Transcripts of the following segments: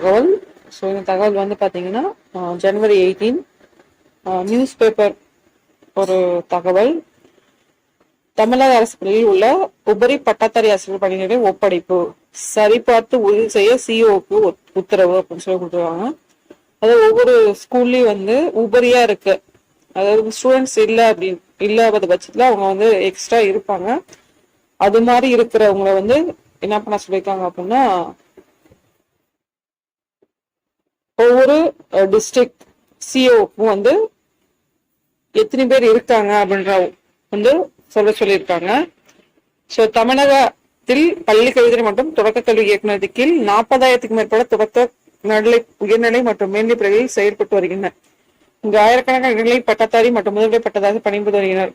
தகவல். ஸோ இந்த தகவல் வந்து பார்த்தீங்கன்னா ஜனவரி எயிட்டீன் நியூஸ் பேப்பர் ஒரு தகவல். தமிழக அரசு பள்ளியில் உள்ள உபரி பட்டதாரி ஆசிரியர் பணிகளை ஒப்படைப்பு. சரிபார்த்து உறுதி செய்ய சிஓக்கு உத்தரவு அப்படின்னு சொல்லி கொடுத்துருவாங்க அதாவது ஒவ்வொரு ஸ்கூல்லையும் வந்து உபரியா இருக்கு. அதாவது ஸ்டூடெண்ட்ஸ் இல்லை அப்படின்னு இல்லாத பட்சத்தில் அவங்க வந்து எக்ஸ்ட்ரா இருப்பாங்க. அது மாதிரி இருக்கிறவங்களை வந்து என்ன பண்ண சொல்லியிருக்காங்க அப்படின்னா ஒவ்வொரு டிஸ்ட்ரிக்ட் சிஓக்கும் வந்து எத்தனை பேர் இருக்காங்க அப்படின்ற வந்து சொல்ல சொல்லியிருக்காங்க. ஸோ தமிழகத்தில் பள்ளி கல்வித்துறை மற்றும் தொடக்க கல்வி இயக்குநரத்தின் கீழ் நாற்பதாயிரத்துக்கு மேற்பட்ட தொடக்க நடுநிலை உயர்நிலை மற்றும் மேல்நிலை பிரிவில் செயல்பட்டு வருகின்றனர். இங்கு ஆயிரக்கணக்கான இடைநிலை பட்டதாரி மற்றும் முதுநிலை பட்டதாரி பணிபுரிந்து வருகின்றனர்.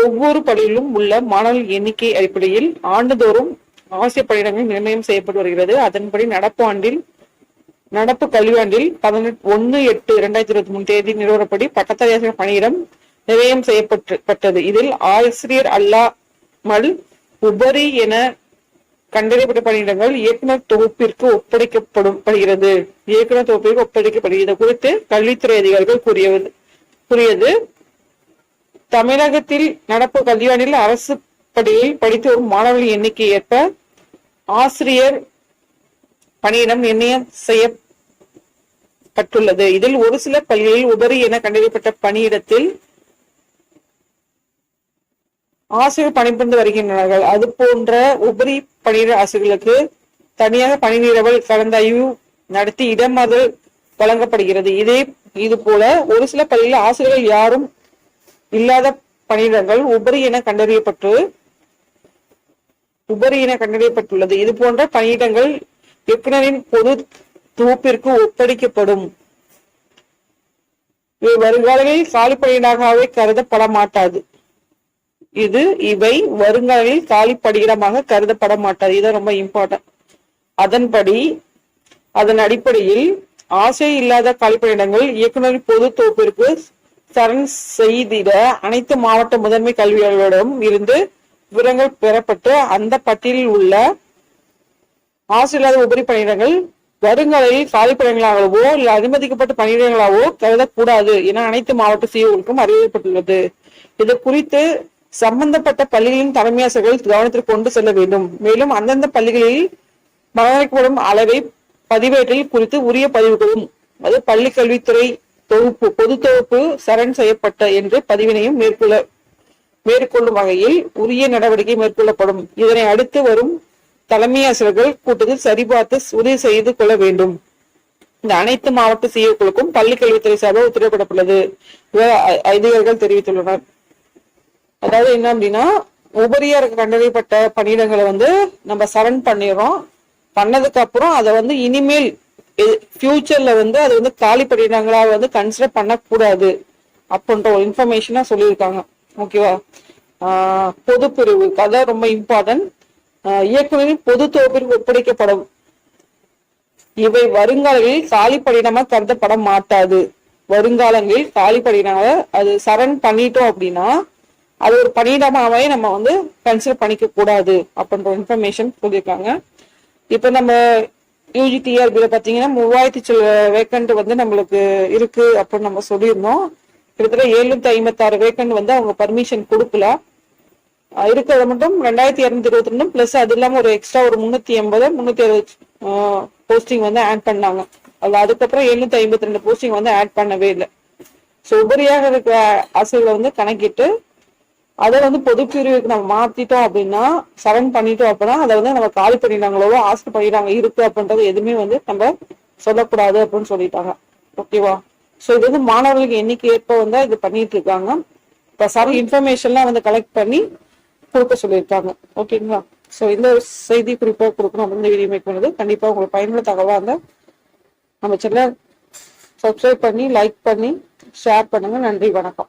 ஒவ்வொரு பள்ளியிலும் உள்ள மாணவர்கள் எண்ணிக்கை அடிப்படையில் ஆண்டுதோறும் ஆசிய பணியிடங்கள் நிர்ணயம் செய்யப்பட்டு வருகிறது. அதன்படி நடப்பு ஆண்டில் நடப்பு கல்வியாண்டில் பதினெட்டு ஒன்னு எட்டு இரண்டாயிரத்தி இருபத்தி மூணு தேதி நிறுவனப்படி பட்டதாரி பணியிடம் நிர்ணயம் செய்யப்பட்டது இதில் ஆசிரியர் அல்லாமல் உபரி என கண்டறியப்பட்ட பணியிடங்கள் இயக்குனர் தொகுப்பிற்கு ஒப்படைக்கப்படும் படுகிறது. இயக்குனர் தொகுப்பிற்கு ஒப்படைக்கப்படுகிறது. குறித்து கல்வித்துறை அதிகாரிகள் கூறியது கூறியது தமிழகத்தில் நடப்பு கல்வியாண்டில் அரசு பள்ளியில் படித்து வரும் மாணவர்களின் எண்ணிக்கை ஏற்ப ஆசிரியர் பணியிடம் நிர்ணயம் செய்ய பட்டுள்ளது. இதில் ஒரு சில பள்ளிகளில் உபரி என கண்டறியப்பட்ட பணியிடத்தில் ஆசிரியர் பணிபுரிந்து வருகின்றனர். அது போன்ற உபரி பணியிட ஆசிரியர்களுக்கு தனியாக பணி நிரவல் கலந்தாய்வு நடத்தி இடமாதல் வழங்கப்படுகிறது. இதே இது போல ஒரு சில பள்ளியில் ஆசிரியர்கள் யாரும் இல்லாத பணியிடங்கள் உபரி என கண்டறியப்பட்டு உபரி என கண்டறியப்பட்டுள்ளது. இது போன்ற பணியிடங்கள் இயக்குனரின் பொது தொகுப்பிற்கு ஒப்படைக்கப்படும். இவை வருங்காலங்களில் காலி கருதப்பட மாட்டாது இது இவை வருங்காலங்களில் காலி கருதப்பட மாட்டாது இது ரொம்ப இம்பார்ட்டன்ட் அதன்படி அதன் அடிப்படையில் ஆசை இல்லாத காலிப்பணியிடங்கள் இயக்குநரின் பொது தொகுப்பிற்கு சரண் செய்திட அனைத்து மாவட்ட முதன்மை கல்வியாளர்களிடம் இருந்து விவரங்கள் பெறப்பட்டு அந்த பட்டியலில் உள்ள ஆசை இல்லாத உபரி பணியிடங்கள் வருங்காலையில் காலி இல்லை இல்ல அனுமதிக்கப்பட்ட பணியிடங்களாகவோ கருதக்கூடாது என அனைத்து மாவட்ட சிஓக்களுக்கும் அறிவிக்கப்பட்டுள்ளது இது குறித்து சம்பந்தப்பட்ட பள்ளிகளின் தலைமையாசிரியர்கள் கவனத்திற்கு கொண்டு செல்ல வேண்டும். மேலும் அந்தந்த பள்ளிகளில் பராமரிக்கப்படும் அளவை பதிவேற்றில் குறித்து உரிய பதிவுகளும் அது பள்ளி கல்வித்துறை தொகுப்பு பொது தொகுப்பு சரண் செய்யப்பட்ட என்று பதிவினையும் மேற்கொள்ள மேற்கொள்ளும் வகையில் உரிய நடவடிக்கை மேற்கொள்ளப்படும். இதனை அடுத்து வரும் தலைமையாசிரியர்கள் கூட்டத்தில் சரிபார்த்து உறுதி செய்து கொள்ள வேண்டும். இந்த அனைத்து மாவட்ட சிஓக்களுக்கும் பள்ளி கல்வித்துறை சார்பில் உத்தரவிடப்பட்டுள்ளது. அதிகாரிகள் தெரிவித்துள்ளனர். அதாவது என்ன அப்படின்னா உபரியா இருக்க கண்டறியப்பட்ட பணியிடங்களை வந்து நம்ம சரண் பண்ணிடுறோம். பண்ணதுக்கு அப்புறம் அதை வந்து இனிமேல் ஃபியூச்சர்ல வந்து அது வந்து காலி பணியிடங்களா வந்து கன்சிடர் பண்ணக்கூடாது அப்படின்ற ஒரு இன்ஃபர்மேஷனா சொல்லியிருக்காங்க. ஓகேவா பொதுப்பிரிவு. அதான் ரொம்ப இம்பார்ட்டன்ட் இயக்குநரின் பொது தொகுப்பிற்கு ஒப்படைக்கப்படும். இவை வருங்காலங்களில் காலி கருதப்பட மாட்டாது. வருங்காலங்களில் காலி அது சரண் பண்ணிட்டோம் அப்படின்னா அது ஒரு பணியிடமாவே நம்ம வந்து கன்சிடர் பண்ணிக்க கூடாது அப்படின்ற இன்ஃபர்மேஷன் சொல்லியிருக்காங்க. இப்ப நம்ம யூஜி டிஆர்பியில பாத்தீங்கன்னா மூவாயிரத்தி சில வேக்கண்ட் வந்து நம்மளுக்கு இருக்கு அப்படின்னு நம்ம சொல்லியிருந்தோம். கிட்டத்தட்ட எழுநூத்தி ஐம்பத்தி ஆறு வேக்கண்ட் வந்து அவங்க பர்மிஷன் கொடுக்கல. இருக்கிறது மட்டும் ரெண்டாயிரத்தி இரநூத்தி இருபத்தி ரெண்டும் பிளஸ் அது இல்லாம ஒரு எக்ஸ்ட்ரா ஒரு முன்னூத்தி எண்பது முன்னூத்தி அறுபது போஸ்டிங் வந்து ஆட் பண்ணாங்க. அது அதுக்கப்புறம் எழுநூத்தி ஐம்பத்தி ரெண்டு போஸ்டிங் வந்து ஆட் பண்ணவே இல்லை. ஸோ உபரியாக இருக்கிற ஆசைகளை வந்து கணக்கிட்டு அதை வந்து பொது பிரிவுக்கு நம்ம மாத்திட்டோம் அப்படின்னா சரண் பண்ணிட்டோம் அப்படின்னா அதை வந்து நம்ம காலி பண்ணிட்டாங்களோ ஆஸ்ட் பண்ணிட்டாங்க இருக்கு அப்படின்றது எதுவுமே வந்து நம்ம சொல்லக்கூடாது அப்படின்னு சொல்லிட்டாங்க. ஓகேவா ஸோ இது வந்து மாணவர்களுக்கு எண்ணிக்கை ஏற்ப வந்து இது பண்ணிட்டு இருக்காங்க. இப்போ சார் இன்ஃபர்மேஷன்லாம் வந்து கலெக்ட் பண்ணி கொடுக்க சொல்லியிருக்காங்க. ஓகேங்களா ஸோ இந்த செய்தி குறிப்பாக கொடுக்கணும் அப்படின்னு வீடியோ மேக் பண்ணுது கண்டிப்பாக உங்களுக்கு பயனுள்ள தகவலாக இருந்தால் நம்ம சேனல் சப்ஸ்கிரைப் பண்ணி லைக் பண்ணி ஷேர் பண்ணுங்கள் நன்றி வணக்கம்.